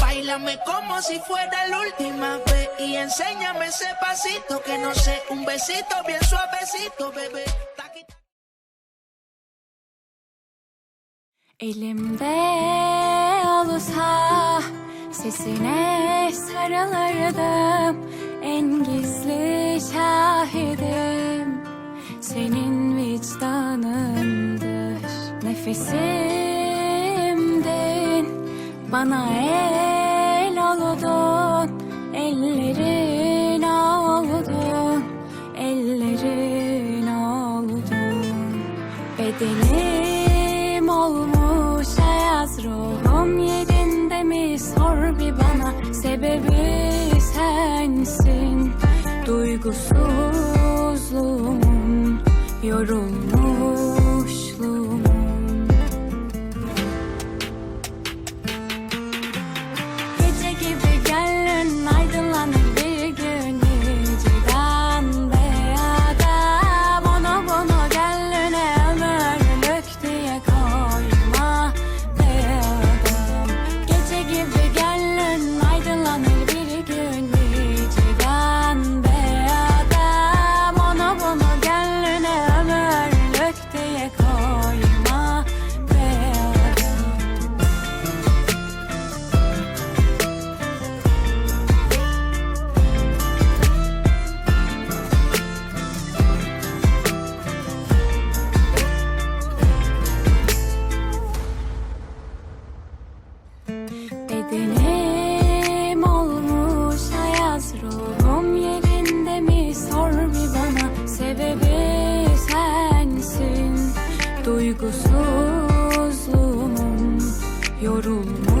Bailame como si fuera la última vez y enséñame ese pasito que no sé, un besito bien suavecito, bebé. Elimde olsa sesine sarılırdım En gizli şahidim senin vicdanındır Nefesimdin bana el oldun Ellerin oldun ellerin oldun Bedenim olmuş ayaz ruhum yerinde mi? Sor bir bana Sebebi sensin. Duygusuzluğumun yorulmuşluğumun Bedenim olmuş ayaz ruhum yerinde mi? Sor bir bana Sebebi sensin. Duygusuzluğumun yorulmuşluğumun